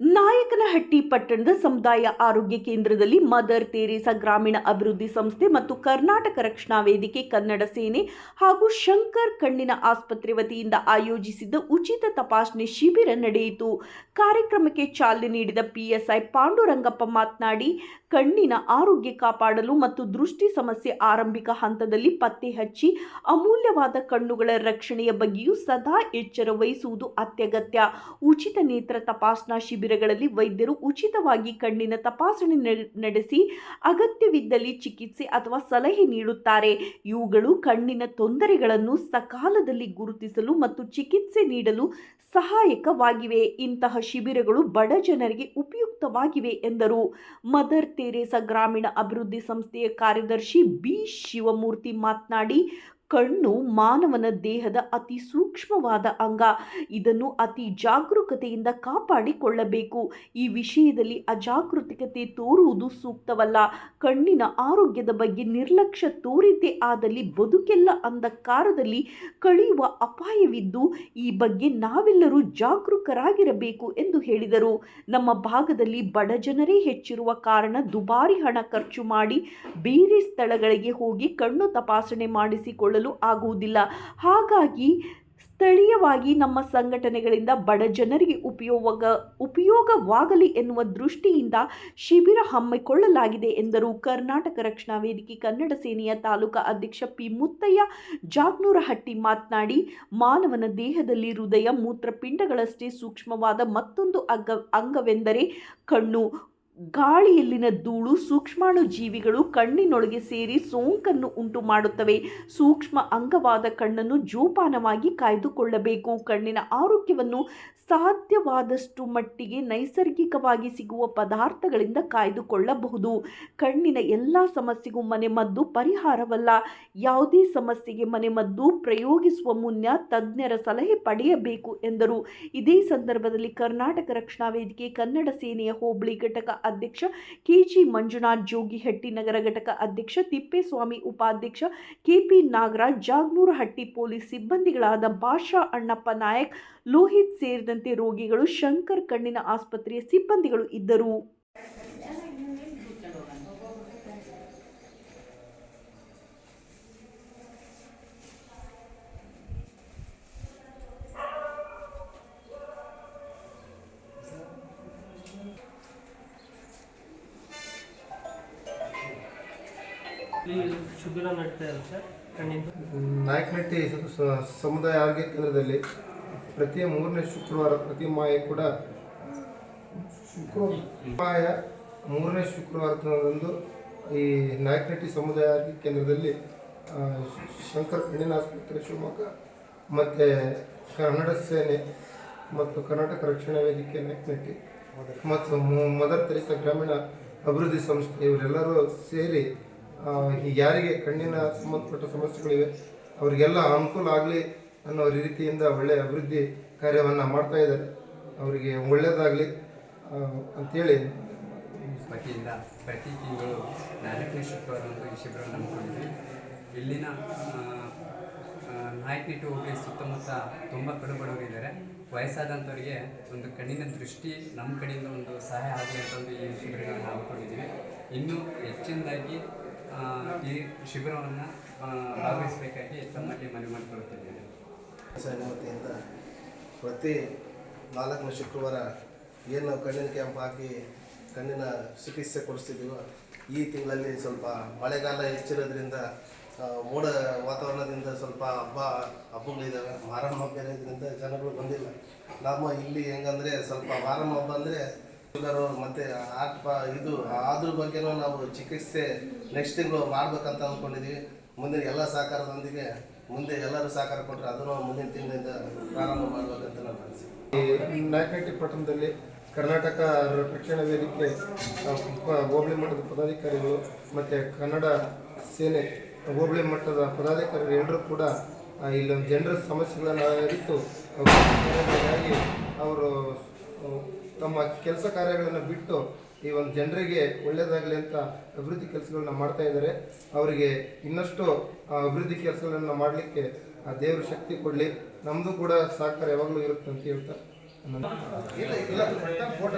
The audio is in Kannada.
not ನಾಯಕನಹಟ್ಟಿ ಪಟ್ಟಣದ ಸಮುದಾಯ ಆರೋಗ್ಯ ಕೇಂದ್ರದಲ್ಲಿ ಮದರ್ ತೆರೇಸಾ ಗ್ರಾಮೀಣ ಅಭಿವೃದ್ಧಿ ಸಂಸ್ಥೆ ಮತ್ತು ಕರ್ನಾಟಕ ರಕ್ಷಣಾ ವೇದಿಕೆ ಕನ್ನಡ ಸೇನೆ ಹಾಗೂ ಶಂಕರ್ ಕಣ್ಣಿನ ಆಸ್ಪತ್ರೆ ವತಿಯಿಂದ ಆಯೋಜಿಸಿದ್ದ ಉಚಿತ ತಪಾಸಣೆ ಶಿಬಿರ ನಡೆಯಿತು. ಕಾರ್ಯಕ್ರಮಕ್ಕೆ ಚಾಲನೆ ನೀಡಿದ ಪಿಎಸ್ಐ ಪಾಂಡುರಂಗಪ್ಪ ಮಾತನಾಡಿ, ಕಣ್ಣಿನ ಆರೋಗ್ಯ ಕಾಪಾಡಲು ಮತ್ತು ದೃಷ್ಟಿ ಸಮಸ್ಯೆ ಆರಂಭಿಕ ಹಂತದಲ್ಲಿ ಪತ್ತೆ ಹಚ್ಚಿ, ಅಮೂಲ್ಯವಾದ ಕಣ್ಣುಗಳ ರಕ್ಷಣೆಯ ಬಗ್ಗೆಯೂ ಸದಾ ಎಚ್ಚರ ವಹಿಸುವುದು ಅತ್ಯಗತ್ಯ. ಉಚಿತ ನೇತ್ರ ತಪಾಸಣಾ ಶಿಬಿರಗಳಲ್ಲಿ ವೈದ್ಯರು ಉಚಿತವಾಗಿ ಕಣ್ಣಿನ ತಪಾಸಣೆ ನಡೆಸಿ ಅಗತ್ಯವಿದ್ದಲ್ಲಿ ಚಿಕಿತ್ಸೆ ಅಥವಾ ಸಲಹೆ ನೀಡುತ್ತಾರೆ. ಇವುಗಳು ಕಣ್ಣಿನ ತೊಂದರೆಗಳನ್ನು ಸಕಾಲದಲ್ಲಿ ಗುರುತಿಸಲು ಮತ್ತು ಚಿಕಿತ್ಸೆ ನೀಡಲು ಸಹಾಯಕವಾಗಿವೆ. ಇಂತಹ ಶಿಬಿರಗಳು ಬಡ ಜನರಿಗೆ ಉಪಯುಕ್ತವಾಗಿವೆ ಎಂದರು. ಮದರ್ ತೆರೇಸಾ ಗ್ರಾಮೀಣ ಅಭಿವೃದ್ಧಿ ಸಂಸ್ಥೆಯ ಕಾರ್ಯದರ್ಶಿ ಬಿ ಶಿವಮೂರ್ತಿ ಮಾತನಾಡಿ ಕಣ್ಣು ಮಾನವನ ದೇಹದ ಅತಿ ಸೂಕ್ಷ್ಮವಾದ ಅಂಗ. ಇದನ್ನು ಅತಿ ಜಾಗರೂಕತೆಯಿಂದ ಕಾಪಾಡಿಕೊಳ್ಳಬೇಕು. ಈ ವಿಷಯದಲ್ಲಿ ಅಜಾಗೃತಿಕತೆ ತೋರುವುದು ಸೂಕ್ತವಲ್ಲ. ಕಣ್ಣಿನ ಆರೋಗ್ಯದ ಬಗ್ಗೆ ನಿರ್ಲಕ್ಷ್ಯ ತೋರಿದ್ದೇ ಆದಲ್ಲಿ ಬದುಕೆಲ್ಲ ಅಂಧಕಾರದಲ್ಲಿ ಕಳೆಯುವ ಅಪಾಯವಿದ್ದು, ಈ ಬಗ್ಗೆ ನಾವೆಲ್ಲರೂ ಜಾಗರೂಕರಾಗಿರಬೇಕು ಎಂದು ಹೇಳಿದರು. ನಮ್ಮ ಭಾಗದಲ್ಲಿ ಬಡ ಜನರೇ ಹೆಚ್ಚಿರುವ ಕಾರಣ ದುಬಾರಿ ಹಣ ಖರ್ಚು ಮಾಡಿ ಬೇರೆ ಸ್ಥಳಗಳಿಗೆ ಹೋಗಿ ಕಣ್ಣು ತಪಾಸಣೆ ಮಾಡಿಸಿಕೊಳ್ಳಲು ಆಗುವುದಿಲ್ಲ. ಹಾಗಾಗಿ ಸ್ಥಳೀಯವಾಗಿ ನಮ್ಮ ಸಂಘಟನೆಗಳಿಂದ ಬಡ ಜನರಿಗೆ ಉಪಯೋಗ, ಉಪಯೋಗವಾಗಲಿ ಎನ್ನುವ ದೃಷ್ಟಿಯಿಂದ ಶಿಬಿರ ಹಮ್ಮಿಕೊಳ್ಳಲಾಗಿದೆ ಎಂದರು. ಕರ್ನಾಟಕ ರಕ್ಷಣಾ ವೇದಿಕೆ ಕನ್ನಡ ಸೇನೆಯ ತಾಲೂಕಾ ಅಧ್ಯಕ್ಷ ಪಿ ಮುತ್ತಯ್ಯ ಜಾಗ್ನೂರಹಟ್ಟಿ ಮಾತನಾಡಿ, ಮಾನವನ ದೇಹದಲ್ಲಿ ಹೃದಯ ಮೂತ್ರಪಿಂಡಗಳಷ್ಟೇ ಸೂಕ್ಷ್ಮವಾದ ಮತ್ತೊಂದು ಅಂಗ, ಅಂಗವೆಂದರೆ ಕಣ್ಣು. ಗಾಳಿಯಲ್ಲಿನ ಧೂಳು ಸೂಕ್ಷ್ಮಾಣು ಜೀವಿಗಳು ಕಣ್ಣಿನೊಳಗೆ ಸೇರಿ ಸೋಂಕನ್ನು ಉಂಟು ಮಾಡುತ್ತವೆ ಸೂಕ್ಷ್ಮ ಅಂಗವಾದ ಕಣ್ಣನ್ನು ಜೋಪಾನವಾಗಿ ಕಾಯ್ದುಕೊಳ್ಳಬೇಕು. ಕಣ್ಣಿನ ಆರೋಗ್ಯವನ್ನು ಸಾಧ್ಯವಾದಷ್ಟು ಮಟ್ಟಿಗೆ ನೈಸರ್ಗಿಕವಾಗಿ ಸಿಗುವ ಪದಾರ್ಥಗಳಿಂದ ಕಾಯ್ದುಕೊಳ್ಳಬಹುದು. ಕಣ್ಣಿನ ಎಲ್ಲ ಸಮಸ್ಯೆಗೂ ಮನೆಮದ್ದು ಪರಿಹಾರವಲ್ಲ. ಯಾವುದೇ ಸಮಸ್ಯೆಗೆ ಮನೆಮದ್ದು ಪ್ರಯೋಗಿಸುವ ಮುನ್ನ ತಜ್ಞರ ಸಲಹೆ ಪಡೆಯಬೇಕು ಎಂದರು. ಇದೇ ಸಂದರ್ಭದಲ್ಲಿ ಕರ್ನಾಟಕ ರಕ್ಷಣಾ ವೇದಿಕೆ ಕನ್ನಡ ಸೇನೆಯ ಹೋಬಳಿ ಘಟಕ ಅಧ್ಯಕ್ಷ ಕೆಜಿ ಮಂಜುನಾಥ್ ಜೋಗಿಹಟ್ಟಿ ನಗರ ಘಟಕ ಅಧ್ಯಕ್ಷ ತಿಪ್ಪೇಸ್ವಾಮಿ ಉಪಾಧ್ಯಕ್ಷ ಕೆಪಿ ನಾಗರಾಜ್ ಜಾಗ್ನೂರಹಟ್ಟಿ ಪೊಲೀಸ್ ಸಿಬ್ಬಂದಿಗಳಾದ ಬಾಷಾ ಅಣ್ಣಪ್ಪ ನಾಯಕ್, ಲೋಹಿತ್ ಸೇರಿದಂತೆ ರೋಗಿಗಳು, ಶಂಕರ್ ಕಣ್ಣಿನ ಆಸ್ಪತ್ರೆಯ ಸಿಬ್ಬಂದಿಗಳು ಇದ್ದರು. ಸ- ಸಮುದಾಯ ಆರೋಗ್ಯ ಕೇಂದ್ರದಲ್ಲಿ ಪ್ರತಿ ಮೂರನೇ ಶುಕ್ರವಾರ, ಪ್ರತಿ ಮಾಯ ಕೂಡ ಶುಕ್ರವಾರ. ಮಾಯ ಮೂರನೇ ಶುಕ್ರವಾರದಂದು ಈ ನಾಯಕನಟ್ಟಿ ಸಮುದಾಯ ಆರೋಗ್ಯ ಕೇಂದ್ರದಲ್ಲಿ ಶಂಕರ್ ಕಣ್ಣಿನ ಆಸ್ಪತ್ರೆ ಶಿವಮೊಗ್ಗ, ಮತ್ತು ಕನ್ನಡ ಸೇನೆ ಮತ್ತು ಕರ್ನಾಟಕ ರಕ್ಷಣಾ ವೇದಿಕೆ ನಾಯಕನಟ್ಟಿ ಮತ್ತು ಮದರ್ ತರಿಸ ಗ್ರಾಮೀಣ ಅಭಿವೃದ್ಧಿ ಸಂಸ್ಥೆ ಇವರೆಲ್ಲರೂ ಸೇರಿ ಆ, ಈ ಯಾರಿಗೆ ಕಣ್ಣಿನ ಸಂಬಂಧಪಟ್ಟ ಸಮಸ್ಯೆಗಳಿವೆ ಅವರಿಗೆಲ್ಲ ಅನುಕೂಲ ಆಗಲಿ ಅನ್ನೋ ರೀತಿಯಿಂದ ಒಳ್ಳೆಯ ಅಭಿವೃದ್ಧಿ ಕಾರ್ಯವನ್ನು ಮಾಡ್ತಾ ಇದ್ದಾರೆ. ಅವರಿಗೆ ಒಳ್ಳೆಯದಾಗಲಿ ಅಂತೇಳಿ ವತಿಯಿಂದ ಪ್ರತಿ ತಿಂಗಳು ನಾಲ್ಕನೇ ಶುಕ್ರವಾರದಂದು ಈ ಶಿಬಿರವನ್ನು ಹಮ್ಮಿಕೊಂಡಿದ್ವಿ ಇಲ್ಲಿನ ನಾಯಕನಿಟ್ಟು ಹೋಗಿ ಸುತ್ತಮುತ್ತ ತುಂಬ ಕಡು ಬಡವರಿದ್ದಾರೆ ವಯಸ್ಸಾದಂಥವರಿಗೆ ಒಂದು ಕಣ್ಣಿನ ದೃಷ್ಟಿ ನಮ್ಮ ಕಡೆಯಿಂದ ಒಂದು ಸಹಾಯ ಆಗಲಿ ಅಂತ ಒಂದು ಈ ಶಿಬಿರಗಳನ್ನು ಹಮ್ಮಿಕೊಂಡಿದ್ದೀವಿ. ಇನ್ನೂ ಹೆಚ್ಚಿನದಾಗಿ ಈ ಶಿಬಿರವನ್ನು ಭಾಗವಹಿಸಬೇಕಾಗಿ ತಮ್ಮಲ್ಲಿ ಮನವಿ ಮಾಡಿಕೊಳ್ಳುತ್ತಿದ್ದೇನೆ ಸಂಘ ವತಿಯಿಂದ ಪ್ರತಿ ನಾಲ್ಕನೇ ಶುಕ್ರವಾರ ಏನು ನಾವು ಕಣ್ಣಿನ ಕ್ಯಾಂಪ್ ಹಾಕಿ ಕಣ್ಣಿನ ಚಿಕಿತ್ಸೆ ಕೊಡಿಸ್ತಿದ್ದೀವೋ, ಈ ತಿಂಗಳಲ್ಲಿ ಸ್ವಲ್ಪ ಮಳೆಗಾಲ ಹೆಚ್ಚಿರೋದ್ರಿಂದ ಮೋಡ ವಾತಾವರಣದಿಂದ ಸ್ವಲ್ಪ ಹಬ್ಬ ಹಬ್ಬಗಳಿದ್ದಾವೆ ಮಾರಮ್ಮ ಹಬ್ಬ ಇರೋದ್ರಿಂದ ಜನಗಳು ಬಂದಿಲ್ಲ. ನಮ್ಮ ಇಲ್ಲಿ ಹೆಂಗಂದರೆ ಸ್ವಲ್ಪ ಮಾರಮ್ಮ ಹಬ್ಬ ಅಂದರೆ ಮತ್ತು ಮತ್ತೆ ಪಾ ಇದು ಅದ್ರ ಬಗ್ಗೆ ನಾವು ಚಿಕಿತ್ಸೆ ನೆಕ್ಸ್ಟ್ ತಿಂಗಳು ಮಾಡ್ಬೇಕಂತ ಅಂದ್ಕೊಂಡಿದ್ದೀವಿ ಮುಂದಿನ ಎಲ್ಲ ಸಹಕಾರದೊಂದಿಗೆ ಮುಂದೆ ಎಲ್ಲರೂ ಸಹಕಾರ ಕೊಟ್ಟರೆ ಅದನ್ನು ಮುಂದಿನ ತಿಂಗಳಿಂದ ಪ್ರಾರಂಭ ಮಾಡಬೇಕಂತ ನಾನು ಅನಿಸಿದೆ ಪಟ್ಟಣದಲ್ಲಿ ಕರ್ನಾಟಕ ರಕ್ಷಣಾ ವೇದಿಕೆ ಹೋಬಳಿ ಮಟ್ಟದ ಪದಾಧಿಕಾರಿಗಳು ಮತ್ತು ಕನ್ನಡ ಸೇನೆ ಹೋಬಳಿ ಮಟ್ಟದ ಪದಾಧಿಕಾರಿಗಳು ಎಲ್ಲರೂ ಕೂಡ ಇಲ್ಲೊಂದು ಜನರ ಸಮಸ್ಯೆಗಳನ್ನು ಅರಿತು ಅವರು ತಮ್ಮ ಕೆಲಸ ಕಾರ್ಯಗಳನ್ನು ಬಿಟ್ಟು ಈ ಒಂದು ಜನರಿಗೆ ಒಳ್ಳೆಯದಾಗಲಿ ಅಂತ ಅಭಿವೃದ್ಧಿ ಕೆಲಸಗಳನ್ನ ಮಾಡ್ತಾ ಇದ್ದಾರೆ. ಅವರಿಗೆ ಇನ್ನಷ್ಟು ಅಭಿವೃದ್ಧಿ ಕೆಲಸಗಳನ್ನು ಮಾಡಲಿಕ್ಕೆ, ಆ, ದೇವರು ಶಕ್ತಿ ಕೊಡಲಿ. ನಮ್ಮದು ಕೂಡ ಸಹಕಾರ ಯಾವಾಗಲೂ ಇರುತ್ತೆ ಅಂತ ಹೇಳ್ತಾ ಇಲ್ಲ ಇಲ್ಲ ಫೋಟೋ